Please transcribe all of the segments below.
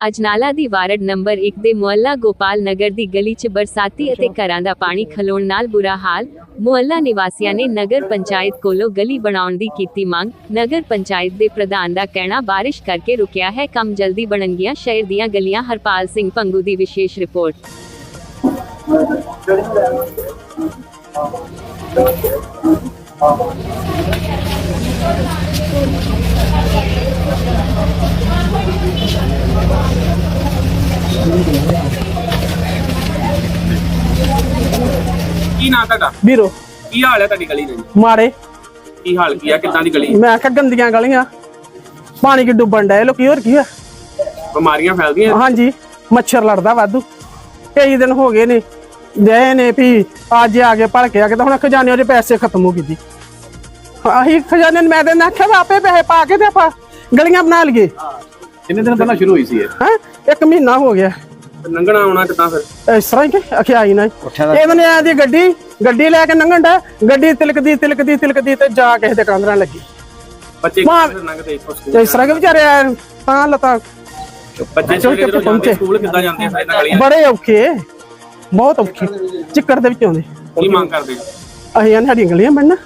ਅਜਨਾਲਾ ਦੀ ward number 1 ਦੇ ਮੁਹੱਲਾ ਗੋਪਾਲ ਨਗਰ ਦੀ ਗਲੀ 'ਚ ਬਰਸਾਤੀ ਅਤੇ ਘਰਾਂ ਦਾ ਪਾਣੀ ਖਲੋਣ ਨਾਲ ਬੁਰਾ ਹਾਲ। ਮੁਹੱਲਾ ਨਿਵਾਸੀਆਂ ਨੇ ਨਗਰ ਪੰਚਾਇਤ ਕੋਲੋਂ ਗਲੀ ਬਣਾਉਣ ਦੀ ਕੀਤੀ ਮੰਗ। ਨਗਰ ਪੰਚਾਇਤ ਦੇ ਪ੍ਰਧਾਨ ਦਾ ਕਹਿਣਾ ਬਾਰਿਸ਼ ਕਰਕੇ ਰੁਕਿਆ ਹੈ ਕੰਮ ਜਲਦੀ ਬਣਨਗੀਆਂ। ਸ਼ਹਿਰ ਦੀਆਂ ਗਲੀਆਂ ਹਰਪਾਲ ਸਿੰਘ ਪੰਗੂ ਦੀ ਵਿਸ਼ੇਸ਼ ਰਿਪੋਰਟ। ਕੀ ਨਾਂ ਤੁਹਾਡਾ? ਵੀਰੋ। ਕੀ ਹਾਲ ਹੈ ਤੁਹਾਡੀ ਗਲੀ ਦਾ ਜੀ? ਮਾਰੇ ਕੀ ਹਾਲ ਕੀ ਆ ਕਿੱਦਾਂ ਦੀ ਗਲੀ? ਮੈਂ ਕਿਹਾ ਗੰਦੀਆਂ ਗਲੀਆਂ। ਪਾਣੀ ਕਿ ਡੁੱਬਣ ਡਏ ਲੋਕੀ ਹੋਰ ਕੀ ਆ? ਬਿਮਾਰੀਆਂ ਫੈਲਦੀਆਂ? ਹਾਂਜੀ ਮੱਛਰ ਲੜਦਾ ਵਾਧੂ। ਕਈ ਦਿਨ ਹੋ ਗਏ ਨੇ ਦੇ ਨੇ ਵੀ ਅੱਜ ਆ ਕੇ ਭਲਕੇ ਆ ਕੇ ਤਾਂ ਹੁਣ ਖਜ਼ਾਨੇ ਦੇ ਪੈਸੇ ਖਤਮ ਹੋ ਗਏ ਜੀ। ਆਹੀ ਖਜ਼ਾਨੇ ਨੂੰ ਮੈਂ ਤੇ ਆਖਿਆ ਵੀ ਆਪੇ ਪੈਸੇ ਪਾ ਕੇ ਤੇ ਆਪਾਂ ਗਲੀਆਂ ਬਣਾ ਲਈਏ। ਕਿੰਨੇ ਦਿਨ ਪਹਿਲਾਂ ਸ਼ੁਰੂ ਹੋਈ ਸੀ ਇਹ? ਹੈ? ਇੱਕ ਮਹੀਨਾ ਹੋ ਗਿਆ। ਲੰਘਣਾ ਆਉਣਾ ਕਿੱਦਾਂ ਫਿਰ? ਇਸ ਤਰ੍ਹਾਂ ਹੀ ਕਿ ਅਖਿਆ ਹੀ ਨਾ। ਇਹ ਬਨੇ ਆ ਦੀ ਗੱਡੀ ਗੱਡੀ ਲੈ ਕੇ ਲੰਘਣ ਦਾ ਗੱਡੀ ਤਿਲਕਦੀ ਤਿਲਕਦੀ ਤਿਲਕਦੀ ਤੇ ਜਾ ਕਿਸੇ ਦੇ ਕਾਂਦਰਾਂ ਲੱਗੀ। ਬੱਚੇ ਇੱਥੋਂ ਸਕੂਲ ਇਸ ਤਰ੍ਹਾਂ ਕਿ ਵਿਚਾਰੇ ਆ, ਤਾਂ ਲਤਾ ਬੱਚੇ ਜਦੋਂ ਪਹੁੰਚੇ। ਜਾਂਦੇ ਸਕੂਲ ਕਿੱਦਾਂ ਜਾਂਦੇ ਆ ਸਾਈਡਾਂ ਗਲੀਆਂ ਬੜੇ ਔਖੇ ਬਹੁਤ ਔਖੇ। ਚਿੱਕੜ ਦੇ ਵਿੱਚ ਆਉਂਦੇ। ਕੀ ਮੰਗ ਕਰਦੇ ਅਸੀਂ ਇਹਨਾਂ ਸਾਡੀਆਂ ਗਲੀਆਂ ਬਣਨਾ।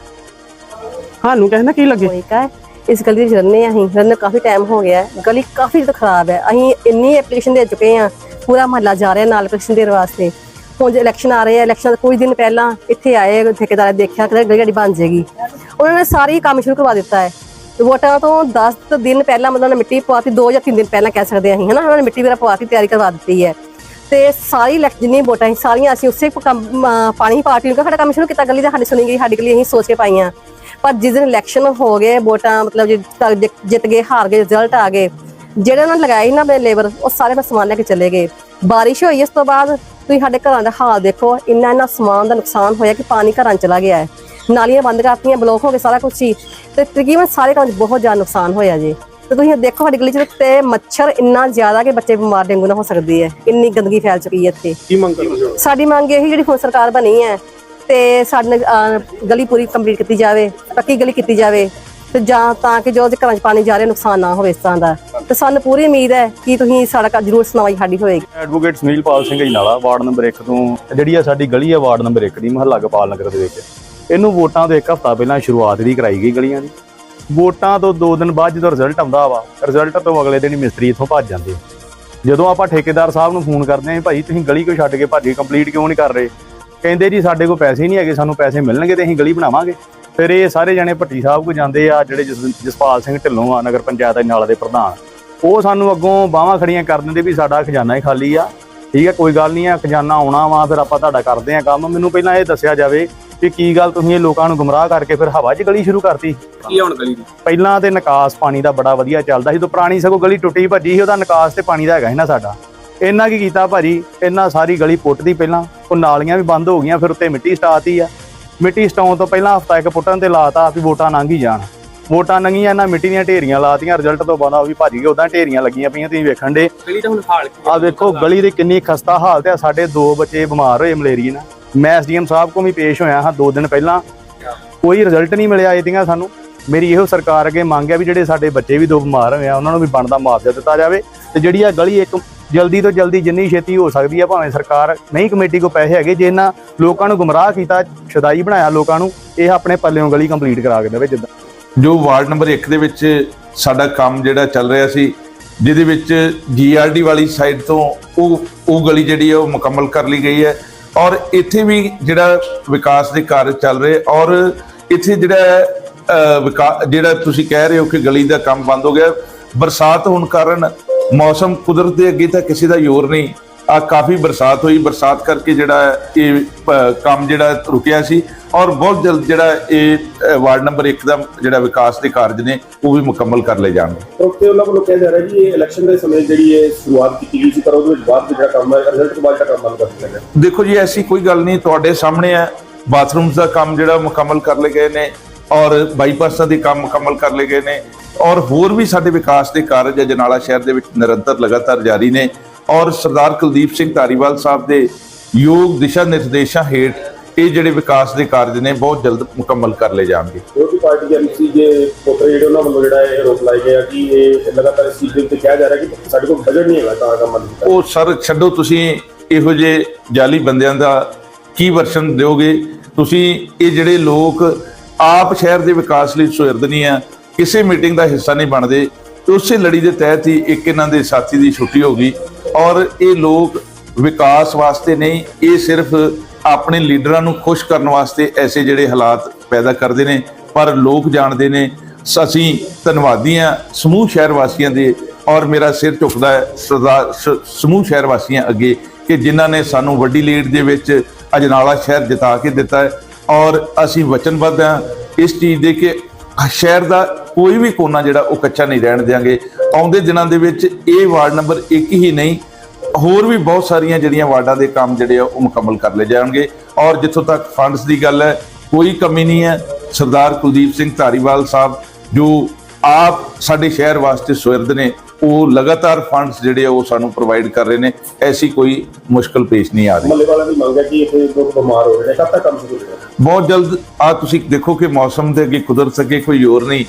ਸਾਨੂੰ ਕਹਿੰਦਾ ਕੀ ਲੱਗੇ। ਕਾ ਇਸ ਗਲੀ ਵਿੱਚ ਰਹਿੰਦੇ ਹਾਂ ਅਸੀਂ। ਰਹਿੰਦੇ ਕਾਫੀ ਟਾਈਮ ਹੋ ਗਿਆ ਹੈ। ਗਲੀ ਕਾਫੀ ਜ਼ਿਆਦਾ ਖਰਾਬ ਹੈ। ਅਸੀਂ ਇੰਨੀ ਐਪਲੀਕੇਸ਼ਨ ਦੇ ਚੁੱਕੇ ਹਾਂ। ਪੂਰਾ ਮਹੱਲਾ ਜਾ ਰਿਹਾ ਨਾਲ ਐਪਲੀਕੇਸ਼ਨ ਦੇਣ ਵਾਸਤੇ। ਹੁਣ ਜੇ ਇਲੈਕਸ਼ਨ ਆ ਰਹੇ ਆ ਇਲੈਕਸ਼ਨ ਤੋਂ ਕੁਝ ਦਿਨ ਪਹਿਲਾਂ ਇੱਥੇ ਆਏ ਠੇਕੇਦਾਰ ਨੇ ਦੇਖਿਆ ਕਿ ਗਲੀ ਸਾਡੀ ਬਣ ਜਾਏਗੀ। ਉਹਨਾਂ ਨੇ ਸਾਰੀ ਕੰਮ ਸ਼ੁਰੂ ਕਰਵਾ ਦਿੱਤਾ ਹੈ। ਵੋਟਾਂ ਤੋਂ 10 ਦਿਨ ਪਹਿਲਾਂ ਮਤਲਬ ਉਹਨਾਂ ਨੇ ਮਿੱਟੀ ਪਵਾਤੀ 2 ਜਾਂ 3 ਦਿਨ ਪਹਿਲਾਂ ਕਹਿ ਸਕਦੇ ਹਾਂ ਅਸੀਂ, ਹਨਾ? ਉਹਨਾਂ ਨੇ ਮਿੱਟੀ ਵਗੈਰਾ ਪਵਾਤੀ ਤਿਆਰੀ ਕਰਵਾ ਦਿੱਤੀ ਹੈ। ਤੇ ਸਾਰੀ ਇਲੈਕਸ਼ਨ ਜਿੰਨੀ ਵੋਟਾਂ ਸੀ, ਸਾਰੀਆਂ ਅਸੀਂ ਉਸੇ ਕੰਮ ਪਾਣੀ ਪਾਰਟੀ ਨੂੰ ਕਿਹਾ ਸਾਡਾ ਕੰਮ ਸ਼ੁਰੂ ਕੀਤਾ, ਗਲੀ ਦਾ ਸਾਡੀ ਸੁਣੀ ਗਈ, ਸਾਡੀ ਗਲੀ ਅਸੀਂ ਸੋਚ ਕੇ ਪਾਈਆਂ। ਪਰ ਜਿਸ ਦਿਨ ਇਲੈਕਸ਼ਨ ਹੋ ਗਏ, ਵੋਟਾਂ ਮਤਲਬ ਜਿ- ਜਿੱਤ ਗਏ, ਹਾਰ ਗਏ ਰਿਜ਼ਲਟ ਆ ਗਏ, ਜਿਹੜੇ ਉਹਨਾਂ ਨੇ ਲਗਾਏ ਨਾ ਮੇਰੇ ਲੇਬਰ ਉਹ ਸਾਰੇ ਮੈਂ ਸਮਾਨ ਲੈ ਕੇ ਚਲੇ ਗਏ। ਬਾਰਿਸ਼ ਹੋਈ ਇਸ ਤੋਂ ਬਾਅਦ, ਤੁਸੀਂ ਸਾਡੇ ਘਰਾਂ ਦਾ ਹਾਲ ਦੇਖੋ, ਇੰਨਾ ਇੰਨਾ ਸਮਾਨ ਦਾ ਨੁਕਸਾਨ ਹੋਇਆ ਕਿ ਪਾਣੀ ਘਰਾਂ 'ਚ ਚਲਾ ਗਿਆ ਹੈ। ਨਾਲੀਆਂ ਬੰਦ ਕਰਤੀਆਂ ਬਲੌਕ ਹੋ ਗਏ, ਸਾਰਾ ਕੁਝ ਹੀ। ਤੇ ਤਕਰੀਬਨ ਸਾਰੇ ਘਰਾਂ 'ਚ ਬਹੁਤ ਜ਼ਿਆਦਾ ਨੁਕਸਾਨ ਹੋਇਆ ਜੀ। ਤੇ ਤੁਸੀਂ ਦੇਖੋ ਸਾਡੀ ਗਲੀ 'ਚ ਤੇ ਮੱਛਰ ਇੰਨਾ ਜ਼ਿਆਦਾ ਕਿ ਬੱਚੇ ਬਿਮਾਰ ਡੇਂਗੂ ਨਾਲ ਹੋ ਸਕਦੀ ਹੈ। ਇੰਨੀ ਗੰਦਗੀ ਫੈਲ ਚੁੱਕੀ ਹੈ ਇੱਥੇ। ਕੀ ਮੰਗ ਕਰਦੇ ਸਾਡੀ ਮੰਗ ਇਹ ਜਿਹੜੀ ਹੁਣ ਸਰਕਾਰ ਬਣੀ ਹੈ ਤੇ ਸਾਡੇ ਗਲੀ ਪੂਰੀ ਕੰਪਲੀਟ ਕੀਤੀ ਜਾਵੇ ਪੱਕੀ ਗਲੀ ਕੀਤੀ ਜਾਵੇ ਤੇ ਜਾਂ ਤਾਂ ਕਿ ਜੋ ਘਰਾਂ 'ਚ ਪਾਣੀ ਜਾ ਰਿਹਾ ਨੁਕਸਾਨ ਨਾ ਹੋਵੇ ਇਸ ਤਰ੍ਹਾਂ ਦਾ। ਤੇ ਸਾਨੂੰ ਪੂਰੀ ਉਮੀਦ ਹੈ ਕਿ ਤੁਸੀਂ ਸਾਡਾ ਜ਼ਰੂਰ ਸੁਣਵਾਈ ਸਾਡੀ ਹੋਏਗੀ। ਐਡਵੋਕੇਟ ਸੁਨੀਲਪਾਲ ਸਿੰਘ ਜੀ ਨਾਲਾ ਵਾਰਡ ਨੰਬਰ 1 ਤੋਂ ਜਿਹੜੀ ਆ ਸਾਡੀ ਗਲੀ ਆ ਵਾਰਡ ਨੰਬਰ 1 ਦੀ ਮਹੱਲਾ ਗੋਪਾਲ ਨਗਰ ਦੇ ਵਿੱਚ। ਇਹਨੂੰ ਵੋਟਾਂ ਤੋਂ ਇੱਕ ਹਫ਼ਤਾ ਪਹਿਲਾਂ ਸ਼ੁਰੂਆਤ ਦੀ ਕਰਾਈ ਗਈ ਗਲੀਆਂ ਦੀ। ਵੋਟਾਂ ਤੋਂ 2 ਦਿਨ ਬਾਅਦ ਜਦੋਂ ਰਿਜ਼ਲਟ ਆਉਂਦਾ ਵਾ ਰਿਜ਼ਲਟ ਤੋਂ ਅਗਲੇ ਦਿਨ ਹੀ ਮਿਸਤਰੀ ਇੱਥੋਂ ਭੱਜ ਜਾਂਦੇ ਆ। ਜਦੋਂ ਆਪਾਂ ਠੇਕੇਦਾਰ ਸਾਹਿਬ ਨੂੰ ਫੋਨ ਕਰਦੇ ਆਂ ਭਾਈ, ਤੁਸੀਂ ਗਲੀ ਕਿਉਂ ਛੱਡ ਕੇ ਭੱਜ ਗਏ? ਕੰਪਲੀਟ ਕਿਉਂ ਨਹੀਂ ਕਰ ਰਹੇ? ਕਹਿੰਦੇ, ਜੀ, ਸਾਡੇ ਕੋਲ ਪੈਸੇ ਨਹੀਂ ਹੈਗੇ, ਸਾਨੂੰ ਪੈਸੇ ਮਿਲਣਗੇ ਤੇ ਅਸੀਂ ਗਲੀ ਬਣਾਵਾਂਗੇ। ਫਿਰ ਇਹ ਸਾਰੇ ਜਣੇ ਭੱਟੀ ਸਾਹਿਬ ਕੋ ਜਾਂਦੇ ਆ, ਜਿਹੜੇ ਜਸ- ਜਸਪਾਲ ਸਿੰਘ ਢਿੱਲੋਂ ਆ, ਨਗਰ ਪੰਚਾਇਤ ਦੇ ਨਾਲ ਦੇ ਪ੍ਰਧਾਨ। ਉਹ ਸਾਨੂੰ ਅੱਗੋਂ ਬਾਹਾਂ ਖੜੀਆਂ ਕਰ ਦਿੰਦੇ ਵੀ ਸਾਡਾ ਖਜ਼ਾਨਾ ਹੀ ਖਾਲੀ ਆ। ਠੀਕ ਹੈ ਕੋਈ ਗੱਲ ਨਹੀਂ ਆ, ਖਜ਼ਾਨਾ ਆਉਣਾ ਵਾ, ਫਿਰ ਆਪਾਂ ਤੁਹਾਡਾ ਕਰਦੇ ਆ ਕੰਮ। ਮੈਨੂੰ ਪਹਿਲਾਂ ਇਹ ਦੱਸਿਆ ਜਾਵੇ ਕਿ ਕੀ ਗੱਲ ਤੁਸੀਂ ਇਹ ਲੋਕਾਂ ਨੂੰ ਗੁੰਮਰਾਹ ਕਰਕੇ ਫਿਰ ਹਵਾ 'ਚ ਗਲੀ ਸ਼ੁਰੂ ਕਰਤੀ? ਕੀ ਹੁਣ ਗਲੀ ਦੀ? ਪਹਿਲਾਂ ਤੇ ਨਿਕਾਸ ਪਾਣੀ ਦਾ ਬੜਾ ਵਧੀਆ ਚੱਲਦਾ ਸੀ ਜਦੋਂ ਪੁਰਾਣੀ ਸਗੋਂ ਗਲੀ ਟੁੱਟੀ ਭੱਜੀ ਸੀ ਉਹਦਾ ਨਿਕਾਸ ਤੇ ਪਾਣੀ ਦਾ ਹੈਗਾ ਸੀ ਨਾ ਸਾਡਾ। ਇਹਨਾਂ ਕੀ ਕੀਤਾ ਭਾਜੀ? ਇਹਨਾਂ ਸਾਰੀ ਗਲੀ ਪੁੱਟਦੀ ਪਹਿਲਾਂ। ਉਹ ਨਾਲੀਆਂ ਵੀ ਬੰਦ ਹੋ ਗਈਆਂ ਫਿਰ ਉੱਤੇ ਮਿੱਟੀ ਸਟਾਤੀ ਆ। ਮਿੱਟੀ ਸਟਾਉਣ ਤੋਂ ਪਹਿਲਾਂ ਹਫਤਾ ਇੱਕ ਪੁੱਟਣ ਤੇ ਲਾਤਾ ਵੀ ਵੋਟਾਂ ਲੰਘ ਹੀ ਜਾਣ। ਵੋਟਾਂ ਲੰਘੀਆਂ ਇਹਨਾਂ ਮਿੱਟੀ ਦੀਆਂ ਢੇਰੀਆਂ ਲਾਤੀਆਂ ਰਿਜ਼ਲਟ ਤੋਂ ਬਾਅਦ ਉਹ ਵੀ ਭੱਜ ਗਏ ਉਦਾਂ ਢੇਰੀਆਂ ਲੱਗੀਆਂ ਪਈਆਂ ਤੁਸੀਂ ਵੇਖਣ ਦੇ। ਗਲੀ ਦਾ ਹੁਣ ਹਾਲ ਕੀ ਆ? ਵੇਖੋ ਗਲੀ ਦੀ ਕਿੰਨੀ ਖਸਤਾ ਹਾਲਤ ਹੈ ਸਾਡੇ ਦੋ ਬੱਚੇ ਬਿਮਾਰ ਹੋਏ ਮਲੇਰੀਏ ਨਾਲ। ਮੈਂ ਐਸਡੀਐਮ ਸਾਹਿਬ ਕੋਲ ਵੀ ਪੇਸ਼ ਹੋਇਆ ਹਾਂ ਦੋ ਦਿਨ ਪਹਿਲਾਂ। ਕੋਈ ਰਿਜ਼ਲਟ ਨਹੀਂ ਮਿਲਿਆ ਇਹਦੀਆਂ ਸਾਨੂੰ। ਮੇਰੀ ਇਹੋ ਸਰਕਾਰ ਅੱਗੇ ਮੰਗ ਹੈ ਵੀ ਜਿਹੜੇ ਸਾਡੇ ਬੱਚੇ ਵੀ ਦੋ ਬਿਮਾਰ ਹੋਏ ਆ, ਉਹਨਾਂ ਨੂੰ ਵੀ ਬਣਦਾ ਮੁਆਵਜ਼ਾ ਦਿੱਤਾ ਜਾਵੇ ਤੇ ਜਿਹੜੀ ਆ ਗਲੀ ਇੱਕ ਜਲਦੀ ਤੋਂ ਜਲਦੀ ਜਿੰਨੀ ਛੇਤੀ ਹੋ ਸਕਦੀ ਆ, ਭਾਵੇਂ ਸਰਕਾਰ ਨਹੀਂ ਕਮੇਟੀ ਕੋ ਪੈਸੇ ਹੈਗੇ, ਜੇ ਇਹਨਾਂ ਲੋਕਾਂ ਨੂੰ ਗੁੰਮਰਾਹ ਕੀਤਾ, ਸ਼ਦਾਈ ਬਣਾਇਆ ਲੋਕਾਂ ਨੂੰ, ਇਹ ਆਪਣੇ ਪੱਲਿਓਂ ਗਲੀ ਕੰਪਲੀਟ ਕਰਾ ਕੇ ਦੇਵੇ ਜਿੱਦਾਂ। ਜੋ ਵਾਰਡ ਨੰਬਰ 1 ਦੇ ਵਿੱਚ ਸਾਡਾ ਕੰਮ ਜਿਹੜਾ ਚੱਲ ਰਿਹਾ ਸੀ, ਜਿਹਦੇ ਵਿੱਚ ਜੀਆਰਡੀ ਵਾਲੀ ਸਾਈਡ ਤੋਂ ਉਹ ਉਹ ਗਲੀ ਜਿਹੜੀ ਹੈ ਉਹ ਮੁਕੰਮਲ ਕਰ ਲਈ ਗਈ ਹੈ। ਔਰ ਇੱਥੇ ਵੀ ਜਿਹੜਾ ਵਿਕਾਸ ਦੇ ਕਾਰਜ ਚੱਲ ਰਹੇ ਔਰ ਇੱਥੇ ਜਿਹੜਾ ਵਿਕਾ- ਜਿਹੜਾ ਤੁਸੀਂ ਕਹਿ ਰਹੇ ਹੋ ਕਿ ਗਲੀ ਦਾ ਕੰਮ ਬੰਦ ਹੋ ਗਿਆ, ਬਰਸਾਤ ਹੋਣ ਕਾਰਨ ਮੌਸਮ ਕੁਦਰਤ ਦੇ ਅੱਗੇ ਤਾਂ ਕਿਸੇ ਦਾ ਜ਼ੋਰ ਨਹੀਂ। ਆ ਕਾਫੀ ਬਰਸਾਤ ਹੋਈ। ਬਰਸਾਤ ਕਰਕੇ ਜਿਹੜਾ ਇਹ ਕੰਮ ਜਿਹੜਾ ਰੁਕਿਆ ਸੀ ਔਰ ਬਹੁਤ ਜਲਦ ਜਿਹੜਾ ਇਹ ਵਾਰਡ ਨੰਬਰ 1 ਦਾ ਜਿਹੜਾ ਵਿਕਾਸ ਦੇ ਕਾਰਜ ਨੇ ਉਹ ਵੀ ਮੁਕੰਮਲ ਕਰ ਲਏ ਜਾਣਗੇ। ਤੇ ਉਹਨਾਂ ਵੱਲੋਂ ਕਿਹਾ ਜਾ ਰਿਹਾ ਜੀ ਇਹ ਇਲੈਕਸ਼ਨ ਦੇ ਸਮੇਂ ਜਿਹੜੀ ਇਹ ਸ਼ੁਰੂਆਤ ਕੀਤੀ ਗਈ ਸੀ ਪਰ ਉਹਦੇ ਵਿੱਚ ਬਾਅਦ ਜਿਹੜਾ ਕੰਮ ਹੈ ਰਿਜ਼ਲਟ ਤੋਂ ਬਾਅਦ ਜਿਹੜਾ ਕੰਮ ਕਰ ਦਿੱਤਾ ਦੇਖੋ ਜੀ ਐਸੀ ਕੋਈ ਗੱਲ ਨਹੀਂ ਤੁਹਾਡੇ ਸਾਹਮਣੇ ਹੈ। ਬਾਥਰੂਮਸ ਦਾ ਕੰਮ ਜਿਹੜਾ ਮੁਕੰਮਲ ਕਰ ਲਏ ਗਏ ਨੇ ਔਰ ਬਾਈਪਾਸਾਂ ਦੇ ਕੰਮ ਮੁਕੰਮਲ ਕਰ ਲਏ ਗਏ ਨੇ ਔਰ ਹੋਰ ਵੀ ਸਾਡੇ ਵਿਕਾਸ ਦੇ ਕਾਰਜ ਜਨਾਲਾ ਸ਼ਹਿਰ ਦੇ ਵਿੱਚ ਨਿਰੰਤਰ ਲਗਾਤਾਰ ਜਾਰੀ ਨੇ। ਔਰ ਸਰਦਾਰ ਕੁਲਦੀਪ ਸਿੰਘ ਧਾਰੀਵਾਲ ਸਾਹਿਬ ਦੇ ਯੋਗ ਦਿਸ਼ਾ ਨਿਰਦੇਸ਼ਾਂ ਹੇਠ ਇਹ ਜਿਹੜੇ ਵਿਕਾਸ ਦੇ ਕਾਰਜ ਨੇ ਬਹੁਤ ਜਲਦ ਮੁਕੰਮਲ ਕਰ ਲਏ ਜਾਣਗੇ। ਹੋਰ ਵੀ ਪਾਰਟੀ ਦੇ ਐਮਸੀ ਜੇ ਪੋਤਰੇ ਜਿਹੜੇ ਉਹਨਾਂ ਵੱਲੋਂ ਜਿਹੜਾ ਇਹ ਆਰੋਪ ਲਾਏ ਗਏ ਆ ਕਿ ਇਹ ਲਗਾਤਾਰ ਇਸ ਚੀਜ਼ ਦੇ ਉੱਤੇ ਕਿਹਾ ਜਾ ਰਿਹਾ ਕਿ ਸਾਡੇ ਕੋਲ ਬਜਟ ਨਹੀਂ ਹੈਗਾ ਤਾਂ ਕੰਮ ਬੰਦ ਕੀਤਾ। ਉਹ ਸਰ ਛੱਡੋ ਤੁਸੀਂ ਇਹੋ ਜਿਹੇ ਜਾਲੀ ਬੰਦਿਆਂ ਦਾ ਕੀ ਵਰਸ਼ਨ ਦਿਓਗੇ? ਤੁਸੀਂ ਇਹ ਜਿਹੜੇ ਲੋਕ ਆਪ ਸ਼ਹਿਰ ਦੇ ਵਿਕਾਸ ਲਈ ਸੁਹਿਰਦ ਨਹੀਂ ਆ ਕਿਸੇ ਮੀਟਿੰਗ ਦਾ ਹਿੱਸਾ ਨਹੀਂ ਬਣਦੇ ਉਸੇ ਲੜੀ ਦੇ ਤਹਿਤ ਹੀ ਇੱਕ ਇਹਨਾਂ ਦੇ ਸਾਥੀ ਦੀ ਛੁੱਟੀ ਹੋ ਗਈ। ਔਰ ਇਹ ਲੋਕ ਵਿਕਾਸ ਵਾਸਤੇ ਨਹੀਂ, ਇਹ ਸਿਰਫ ਆਪਣੇ ਲੀਡਰਾਂ ਨੂੰ ਖੁਸ਼ ਕਰਨ ਵਾਸਤੇ ਐਸੇ ਜਿਹੜੇ ਹਾਲਾਤ ਪੈਦਾ ਕਰਦੇ ਨੇ, ਪਰ ਲੋਕ ਜਾਣਦੇ ਨੇ, ਅਸੀਂ ਧੰਨਵਾਦੀ ਹਾਂ ਸਮੂਹ ਸ਼ਹਿਰ ਵਾਸੀਆਂ ਦੇ ਔਰ ਮੇਰਾ ਸਿਰ ਝੁਕਦਾ ਹੈ ਸਰਦਾਰ ਸਮੂਹ ਸ਼ਹਿਰ ਵਾਸੀਆਂ ਅੱਗੇ ਕਿ ਜਿਨ੍ਹਾਂ ਨੇ ਸਾਨੂੰ ਵੱਡੀ ਲੀਡ ਦੇ ਵਿੱਚ ਅਜਨਾਲਾ ਸ਼ਹਿਰ ਜਿਤਾ ਕੇ ਦਿੱਤਾ ਹੈ ਔਰ ਅਸੀਂ ਵਚਨਬੱਧ ਹਾਂ ਇਸ ਚੀਜ਼ ਦੇ ਕਿ ਸ਼ਹਿਰ ਦਾ ਕੋਈ ਵੀ ਕੋਨਾ ਜਿਹੜਾ ਉਹ ਕੱਚਾ ਨਹੀਂ ਰਹਿਣ ਦਿਆਂਗੇ। ਆਉਂਦੇ ਦਿਨਾਂ ਦੇ ਵਿੱਚ ਇਹ ਵਾਰਡ ਨੰਬਰ 1 ਹੀ ਨਹੀਂ, ਹੋਰ ਵੀ ਬਹੁਤ ਸਾਰੀਆਂ ਜਿਹੜੀਆਂ ਵਾਰਡਾਂ ਦੇ ਕੰਮ ਜਿਹੜੇ ਆ ਉਹ ਮੁਕੰਮਲ ਕਰ ਲਏ ਜਾਣਗੇ। ਔਰ ਜਿੱਥੋਂ ਤੱਕ ਫੰਡਸ ਦੀ ਗੱਲ ਹੈ, ਕੋਈ ਕਮੀ ਨਹੀਂ ਹੈ। ਸਰਦਾਰ ਕੁਲਦੀਪ ਸਿੰਘ ਧਾਰੀਵਾਲ ਸਾਹਿਬ, ਜੋ ਆਪ ਸਾਡੇ ਸ਼ਹਿਰ ਵਾਸਤੇ ਸਵਰਦ ਨੇ ਉਹ ਲਗਾਤਾਰ ਫੰਡਸ ਜਿਹੜੇ ਆ ਉਹ ਸਾਨੂੰ ਪ੍ਰੋਵਾਈਡ ਕਰ ਰਹੇ ਨੇ ਐਸੀ ਕੋਈ ਮੁਸ਼ਕਲ ਪੇਸ਼ ਨਹੀਂ ਆ ਰਹੀ। ਮੱਲੇ ਵਾਲਿਆਂ ਦੀ ਮੰਗ ਹੈ ਕਿ ਇੱਥੇ ਲੋਕ ਬਿਮਾਰ ਹੋ ਰਹੇ ਨੇ ਕਦ ਤੱਕ ਕੰਮ ਸ਼ੁਰੂ ਹੋਵੇਗਾ ਬਹੁਤ ਜਲਦ ਆ ਤੁਸੀਂ ਦੇਖੋ ਕਿ ਮੌਸਮ ਦੇ ਅੱਗੇ ਕੁਦਰਤ ਅੱਗੇ ਕੋਈ ਜ਼ੋਰ ਨਹੀਂ।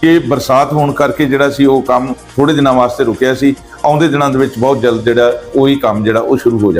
ਕਿ ਬਰਸਾਤ ਹੋਣ ਕਰਕੇ ਜਿਹੜਾ ਸੀ ਉਹ ਕੰਮ ਥੋੜੇ ਦਿਨਾਂ ਵਾਸਤੇ ਰੁਕਿਆ ਸੀ ਆਉਂਦੇ ਦਿਨਾਂ ਦੇ ਵਿੱਚ ਬਹੁਤ ਜਲਦ ਜਿਹੜਾ ਉਹੀ ਕੰਮ ਜਿਹੜਾ ਉਹ ਸ਼ੁਰੂ ਹੋ ਜਾਣਾ।